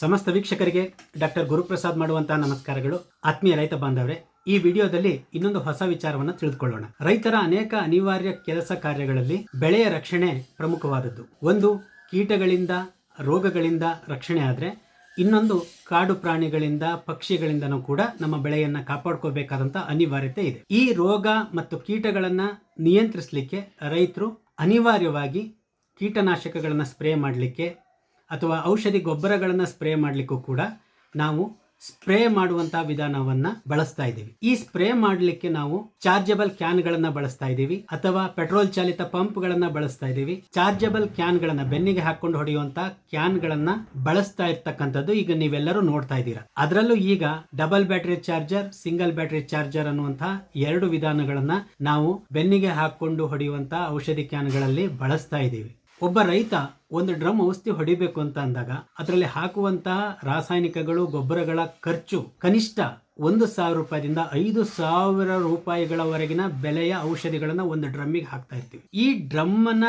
ಸಮಸ್ತ ವೀಕ್ಷಕರಿಗೆ ಡಾಕ್ಟರ್ ಗುರುಪ್ರಸಾದ್ ಮಾಡುವಂತಹ ನಮಸ್ಕಾರಗಳು. ಆತ್ಮೀಯ ರೈತ ಬಾಂಧವರೇ, ಈ ವಿಡಿಯೋದಲ್ಲಿ ಇನ್ನೊಂದು ಹೊಸ ವಿಚಾರವನ್ನು ತಿಳಿದುಕೊಳ್ಳೋಣ. ರೈತರ ಅನೇಕ ಅನಿವಾರ್ಯ ಕೆಲಸ ಕಾರ್ಯಗಳಲ್ಲಿ ಬೆಳೆಯ ರಕ್ಷಣೆ ಪ್ರಮುಖವಾದದ್ದು. ಒಂದು, ಕೀಟಗಳಿಂದ, ರೋಗಗಳಿಂದ ರಕ್ಷಣೆ ಆದರೆ, ಇನ್ನೊಂದು, ಕಾಡು ಪ್ರಾಣಿಗಳಿಂದ, ಪಕ್ಷಿಗಳಿಂದನೂ ಕೂಡ ನಮ್ಮ ಬೆಳೆಯನ್ನು ಕಾಪಾಡ್ಕೋಬೇಕಾದಂತ ಅನಿವಾರ್ಯತೆ ಇದೆ. ಈ ರೋಗ ಮತ್ತು ಕೀಟಗಳನ್ನು ನಿಯಂತ್ರಿಸಲಿಕ್ಕೆ ರೈತರು ಅನಿವಾರ್ಯವಾಗಿ ಕೀಟನಾಶಕಗಳನ್ನು ಸ್ಪ್ರೇ ಮಾಡಲಿಕ್ಕೆ ಅಥವಾ ಔಷಧಿ ಗೊಬ್ಬರಗಳನ್ನು ಸ್ಪ್ರೇ ಮಾಡಲಿಕ್ಕೂ ಕೂಡ ನಾವು ಸ್ಪ್ರೇ ಮಾಡುವಂಥ ವಿಧಾನವನ್ನು ಬಳಸ್ತಾ ಇದ್ದೀವಿ. ಈ ಸ್ಪ್ರೇ ಮಾಡಲಿಕ್ಕೆ ನಾವು ಚಾರ್ಜಬಲ್ ಕ್ಯಾನ್ಗಳನ್ನು ಬಳಸ್ತಾ ಇದ್ದೀವಿ ಅಥವಾ ಪೆಟ್ರೋಲ್ ಚಾಲಿತ ಪಂಪ್ಗಳನ್ನು ಬಳಸ್ತಾ ಇದ್ದೀವಿ. ಚಾರ್ಜಬಲ್ ಕ್ಯಾನ್ಗಳನ್ನು ಬೆನ್ನಿಗೆ ಹಾಕೊಂಡು ಹೊಡೆಯುವಂಥ ಕ್ಯಾನ್ಗಳನ್ನು ಬಳಸ್ತಾ ಇರ್ತಕ್ಕಂಥದ್ದು ಈಗ ನೀವೆಲ್ಲರೂ ನೋಡ್ತಾ ಇದ್ದೀರಾ. ಅದರಲ್ಲೂ ಈಗ double battery charger, single battery charger ಅನ್ನುವಂಥ ಎರಡು ವಿಧಾನಗಳನ್ನು ನಾವು ಬೆನ್ನಿಗೆ ಹಾಕ್ಕೊಂಡು ಹೊಡೆಯುವಂಥ ಔಷಧಿ ಕ್ಯಾನ್ಗಳಲ್ಲಿ ಬಳಸ್ತಾ ಇದ್ದೀವಿ. ಒಬ್ಬ ರೈತ ಒಂದು ಡ್ರಮ್ ಔಷಧಿ ಹೊಡಿಬೇಕು ಅಂತ ಅಂದಾಗ ಅದರಲ್ಲಿ ಹಾಕುವಂತಹ ರಾಸಾಯನಿಕಗಳು, ಗೊಬ್ಬರಗಳ ಖರ್ಚು ಕನಿಷ್ಠ ಒಂದು ಸಾವಿರ ರೂಪಾಯಿದಿಂದ ಐದು ಸಾವಿರ ರೂಪಾಯಿಗಳವರೆಗಿನ ಬೆಲೆಯ ಔಷಧಿಗಳನ್ನ ಒಂದು ಡ್ರಮ್ಮಿಗೆ ಹಾಕ್ತಾ ಇರ್ತೀವಿ. ಈ ಡ್ರಮ್ಮನ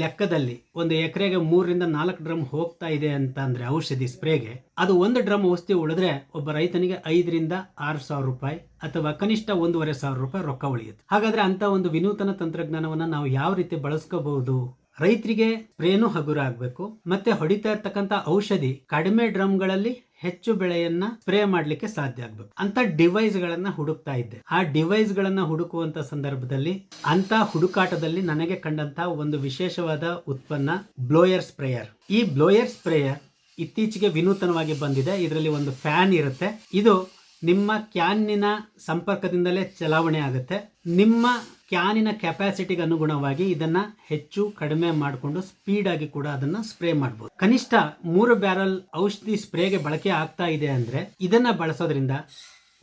ಲೆಕ್ಕದಲ್ಲಿ ಒಂದು ಎಕರೆಗೆ ಮೂರರಿಂದ ನಾಲ್ಕು ಡ್ರಮ್ ಹೋಗ್ತಾ ಇದೆ ಅಂತ ಅಂದ್ರೆ ಔಷಧಿ ಸ್ಪ್ರೇಗೆ, ಅದು ಒಂದು ಡ್ರಮ್ ಔಷಧಿ ಉಳಿದ್ರೆ ಒಬ್ಬ ರೈತನಿಗೆ ಐದರಿಂದ ಆರು ಸಾವಿರ ರೂಪಾಯಿ ಅಥವಾ ಕನಿಷ್ಠ ಒಂದೂವರೆ ಸಾವಿರ ರೂಪಾಯಿ ರೊಕ್ಕ ಉಳಿಯುತ್ತೆ. ಹಾಗಾದ್ರೆ ಅಂತ ಒಂದು ವಿನೂತನ ತಂತ್ರಜ್ಞಾನವನ್ನ ನಾವು ಯಾವ ರೀತಿ ಬಳಸ್ಕೋಬಹುದು? ರೈತರಿಗೆ ಸ್ಪ್ರೇನು ಹಗುರ ಆಗಬೇಕು ಮತ್ತೆ ಹೊಡಿತಾ ಇರ್ತಕ್ಕಂಥ ಔಷಧಿ ಕಡಿಮೆ ಡ್ರಮ್ಗಳಲ್ಲಿ ಹೆಚ್ಚು ಬೆಳೆಯನ್ನ ಸ್ಪ್ರೇ ಮಾಡಲಿಕ್ಕೆ ಸಾಧ್ಯ ಆಗ್ಬೇಕು. ಅಂತ ಡಿವೈಸ್ ಗಳನ್ನ ಹುಡುಕ್ತಾ ಇದ್ದೆ. ಆ ಡಿವೈಸ್ ಗಳನ್ನ ಹುಡುಕುವಂತ ಸಂದರ್ಭದಲ್ಲಿ ಅಂತ ಹುಡುಕಾಟದಲ್ಲಿ ನನಗೆ ಕಂಡಂತ ಒಂದು ವಿಶೇಷವಾದ ಉತ್ಪನ್ನ ಬ್ಲೋಯರ್ ಸ್ಪ್ರೇಯರ್. ಈ ಬ್ಲೋಯರ್ ಸ್ಪ್ರೇಯರ್ ಇತ್ತೀಚೆಗೆ ವಿನೂತನವಾಗಿ ಬಂದಿದೆ. ಇದರಲ್ಲಿ ಒಂದು ಫ್ಯಾನ್ ಇರುತ್ತೆ. ಇದು ನಿಮ್ಮ ಕ್ಯಾನ್ನಿನ ಸಂಪರ್ಕದಿಂದಲೇ ಚಲಾವಣೆ ಆಗುತ್ತೆ. ನಿಮ್ಮ ಕ್ಯಾನಿನ ಕೆಪಾಸಿಟಿಗೆ ಅನುಗುಣವಾಗಿ ಇದನ್ನ ಹೆಚ್ಚು ಕಡಿಮೆ ಮಾಡಿಕೊಂಡು ಸ್ಪೀಡ್ ಆಗಿ ಕೂಡ ಅದನ್ನ ಸ್ಪ್ರೇ ಮಾಡಬಹುದು ಕನಿಷ್ಠ ಮೂರು ಬ್ಯಾರಲ್ ಔಷಧಿ ಸ್ಪ್ರೇಗೆ ಬಳಕೆ ಆಗ್ತಾ ಇದೆ ಅಂದ್ರೆ ಇದನ್ನ ಬಳಸೋದ್ರಿಂದ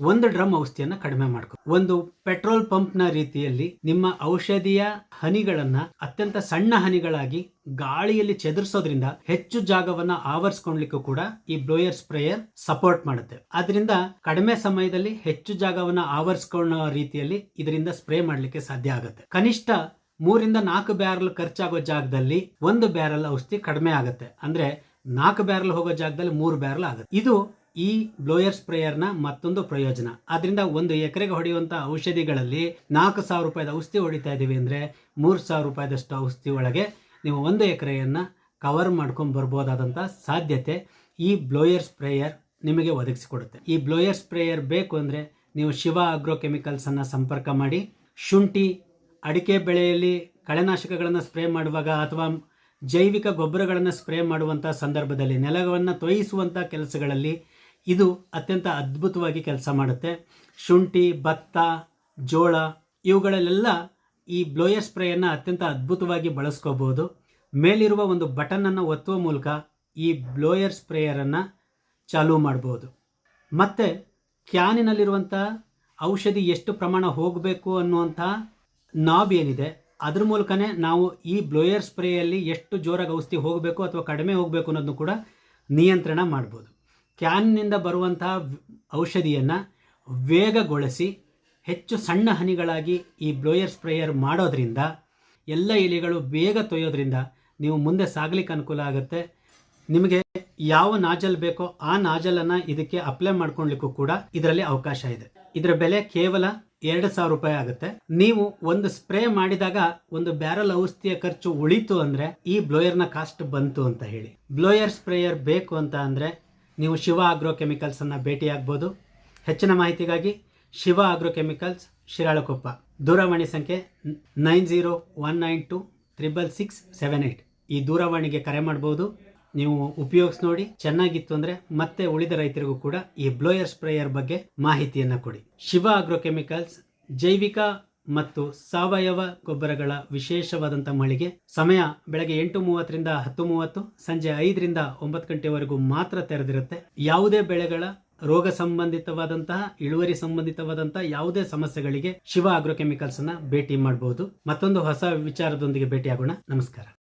ಒಂದು ಡ್ರಮ್ ಔಷಧಿಯನ್ನ ಕಡಿಮೆ ಮಾಡ್ಕೊ. ಒಂದು ಪೆಟ್ರೋಲ್ ಪಂಪ್ನ ರೀತಿಯಲ್ಲಿ ನಿಮ್ಮ ಔಷಧಿಯ ಹನಿಗಳನ್ನ ಅತ್ಯಂತ ಸಣ್ಣ ಹನಿಗಳಾಗಿ ಗಾಳಿಯಲ್ಲಿ ಚದುರಿಸೋದ್ರಿಂದ ಹೆಚ್ಚು ಜಾಗವನ್ನ ಆವರಿಸ್ಕೊಳ್ಲಿಕ್ಕೂ ಕೂಡ ಈ ಬ್ಲೋಯರ್ ಸ್ಪ್ರೇಯರ್ ಸಪೋರ್ಟ್ ಮಾಡುತ್ತೆ. ಅದರಿಂದ ಕಡಿಮೆ ಸಮಯದಲ್ಲಿ ಹೆಚ್ಚು ಜಾಗವನ್ನ ಆವರಿಸ್ಕೊಳ್ಳೋ ರೀತಿಯಲ್ಲಿ ಇದರಿಂದ ಸ್ಪ್ರೇ ಮಾಡಲಿಕ್ಕೆ ಸಾಧ್ಯ ಆಗುತ್ತೆ. ಕನಿಷ್ಠ ಮೂರಿಂದ ನಾಲ್ಕು ಬ್ಯಾರಲ್ ಖರ್ಚಾಗೋ ಜಾಗದಲ್ಲಿ ಒಂದು ಬ್ಯಾರಲ್ ಔಷಧಿ ಕಡಿಮೆ ಆಗುತ್ತೆ. ಅಂದ್ರೆ ನಾಲ್ಕು ಬ್ಯಾರಲ್ ಹೋಗೋ ಜಾಗದಲ್ಲಿ ಮೂರು ಬ್ಯಾರಲ್ ಆಗುತ್ತೆ. ಇದು ಈ ಬ್ಲೋಯರ್ ಸ್ಪ್ರೇಯರ್ನ ಮತ್ತೊಂದು ಪ್ರಯೋಜನ. ಅದರಿಂದ ಒಂದು ಎಕರೆಗೆ ಹೊಡೆಯುವಂಥ ಔಷಧಿಗಳಲ್ಲಿ ನಾಲ್ಕು ಸಾವಿರ ರೂಪಾಯಿದ ಔಷಧಿ ಹೊಡಿತಾ ಇದ್ದೀವಿ ಅಂದರೆ ಮೂರು ಸಾವಿರ ರೂಪಾಯಿದಷ್ಟು ಔಷಧಿ ಒಳಗೆ ನೀವು ಒಂದು ಎಕರೆಯನ್ನು ಕವರ್ ಮಾಡ್ಕೊಂಡು ಬರ್ಬೋದಾದಂಥ ಸಾಧ್ಯತೆ ಈ ಬ್ಲೋಯರ್ ಸ್ಪ್ರೇಯರ್ ನಿಮಗೆ ಒದಗಿಸಿಕೊಡುತ್ತೆ. ಈ ಬ್ಲೋಯರ್ ಸ್ಪ್ರೇಯರ್ ಬೇಕು ಅಂದರೆ ನೀವು ಶಿವ ಅಗ್ರೋ ಕೆಮಿಕಲ್ಸನ್ನು ಸಂಪರ್ಕ ಮಾಡಿ, ಶುಂಠಿ, ಅಡಿಕೆ ಬೆಳೆಯಲ್ಲಿ ಕಳೆನಾಶಕಗಳನ್ನು ಸ್ಪ್ರೇ ಮಾಡುವಾಗ ಅಥವಾ ಜೈವಿಕ ಗೊಬ್ಬರಗಳನ್ನು ಸ್ಪ್ರೇ ಮಾಡುವಂಥ ಸಂದರ್ಭದಲ್ಲಿ ನೆಲವನ್ನು ತೊಯಿಸುವಂಥ ಕೆಲಸಗಳಲ್ಲಿ ಇದು ಅತ್ಯಂತ ಅದ್ಭುತವಾಗಿ ಕೆಲಸ ಮಾಡುತ್ತೆ. ಶುಂಠಿ, ಭತ್ತ, ಜೋಳ ಇವುಗಳಲ್ಲೆಲ್ಲ ಈ ಬ್ಲೋಯರ್ ಸ್ಪ್ರೇಯನ್ನು ಅತ್ಯಂತ ಅದ್ಭುತವಾಗಿ ಬಳಸ್ಕೋಬೋದು. ಮೇಲಿರುವ ಒಂದು ಬಟನನ್ನು ಒತ್ತುವ ಮೂಲಕ ಈ ಬ್ಲೋಯರ್ ಸ್ಪ್ರೇಯರನ್ನು ಚಾಲೂ ಮಾಡ್ಬೋದು. ಮತ್ತು ಕ್ಯಾನಿನಲ್ಲಿರುವಂಥ ಔಷಧಿ ಎಷ್ಟು ಪ್ರಮಾಣ ಹೋಗಬೇಕು ಅನ್ನುವಂಥ ನಾಬ್ ಏನಿದೆ, ಅದ್ರ ಮೂಲಕನೇ ನಾವು ಈ ಬ್ಲೋಯರ್ ಸ್ಪ್ರೇಯಲ್ಲಿ ಎಷ್ಟು ಜೋರಾಗಿ ಔಷಧಿ ಹೋಗಬೇಕು ಅಥವಾ ಕಡಿಮೆ ಹೋಗಬೇಕು ಅನ್ನೋದನ್ನು ಕೂಡ ನಿಯಂತ್ರಣ ಮಾಡ್ಬೋದು. ಕ್ಯಾನ್ನಿಂದ ಬರುವಂತಹ ಔಷಧಿಯನ್ನು ವೇಗಗೊಳಿಸಿ ಹೆಚ್ಚು ಸಣ್ಣ ಹನಿಗಳಾಗಿ ಈ ಬ್ಲೋಯರ್ ಸ್ಪ್ರೇಯರ್ ಮಾಡೋದ್ರಿಂದ ಎಲ್ಲ ಎಲೆಗಳು ಬೇಗ ತೊಯ್ಯೋದ್ರಿಂದ ನೀವು ಮುಂದೆ ಸಾಗಲಿಕ್ಕೆ ಅನುಕೂಲ ಆಗುತ್ತೆ. ನಿಮಗೆ ಯಾವ ನಾಜಲ್ ಬೇಕೋ ಆ ನಾಜಲನ್ನು ಇದಕ್ಕೆ ಅಪ್ಲೈ ಮಾಡ್ಕೊಳ್ಲಿಕ್ಕೂ ಕೂಡ ಇದರಲ್ಲಿ ಅವಕಾಶ ಇದೆ. ಇದರ ಬೆಲೆ ಕೇವಲ ಎರಡು ಸಾವಿರ ರೂಪಾಯಿ ಆಗುತ್ತೆ. ನೀವು ಒಂದು ಸ್ಪ್ರೇ ಮಾಡಿದಾಗ ಒಂದು ಬ್ಯಾರಲ್ ಔಷಧಿಯ ಖರ್ಚು ಉಳಿತು ಅಂದ್ರೆ ಈ ಬ್ಲೋಯರ್ನ ಕಾಸ್ಟ್ ಬಂತು ಅಂತ ಹೇಳಿ. ಬ್ಲೋಯರ್ ಸ್ಪ್ರೇಯರ್ ಬೇಕು ಅಂತ ಅಂದ್ರೆ ನೀವು ಶಿವ ಆಗ್ರೋ ಕೆಮಿಕಲ್ಸನ್ನು ಭೇಟಿಯಾಗ್ಬೋದು. ಹೆಚ್ಚಿನ ಮಾಹಿತಿಗಾಗಿ ಶಿವ ಆಗ್ರೋ ಕೆಮಿಕಲ್ಸ್ ಶಿರಾಳಕೊಪ್ಪ. ದೂರವಾಣಿ ಸಂಖ್ಯೆ nine zero one nine two triple six seven eight ಈ ದೂರವಾಣಿಗೆ ಕರೆ ಮಾಡ್ಬೋದು. ನೀವು ಉಪಯೋಗಿಸಿ ನೋಡಿ, ಚೆನ್ನಾಗಿತ್ತು ಅಂದರೆ ಮತ್ತೆ ಉಳಿದ ರೈತರಿಗೂ ಕೂಡ ಈ ಬ್ಲೋಯರ್ ಸ್ಪ್ರೇಯರ್ ಬಗ್ಗೆ ಮಾಹಿತಿಯನ್ನು ಕೊಡಿ. ಶಿವ ಆಗ್ರೋ ಕೆಮಿಕಲ್ಸ್ ಜೈವಿಕ ಮತ್ತು ಸಾವಯವ ಗೊಬ್ಬರಗಳ ವಿಶೇಷವಾದಂಥ ಮಳಿಗೆ ಸಮಯ ಬೆಳಗ್ಗೆ ಎಂಟು ಮೂವತ್ತರಿಂದ ಹತ್ತು ಮೂವತ್ತು, ಸಂಜೆ ಐದರಿಂದ ಒಂಬತ್ತು ಗಂಟೆವರೆಗೂ ಮಾತ್ರ ತೆರೆದಿರುತ್ತೆ. ಯಾವುದೇ ಬೆಳೆಗಳ ರೋಗ ಸಂಬಂಧಿತವಾದಂತಹ, ಇಳುವರಿ ಸಂಬಂಧಿತವಾದಂತಹ ಯಾವುದೇ ಸಮಸ್ಯೆಗಳಿಗೆ ಶಿವ ಆಗ್ರೋ ಕೆಮಿಕಲ್ಸ್ ಅನ್ನ ಭೇಟಿ ಮಾಡಬಹುದು ಮತ್ತೊಂದು ಹೊಸ ವಿಚಾರದೊಂದಿಗೆ ಭೇಟಿಯಾಗೋಣ. ನಮಸ್ಕಾರ.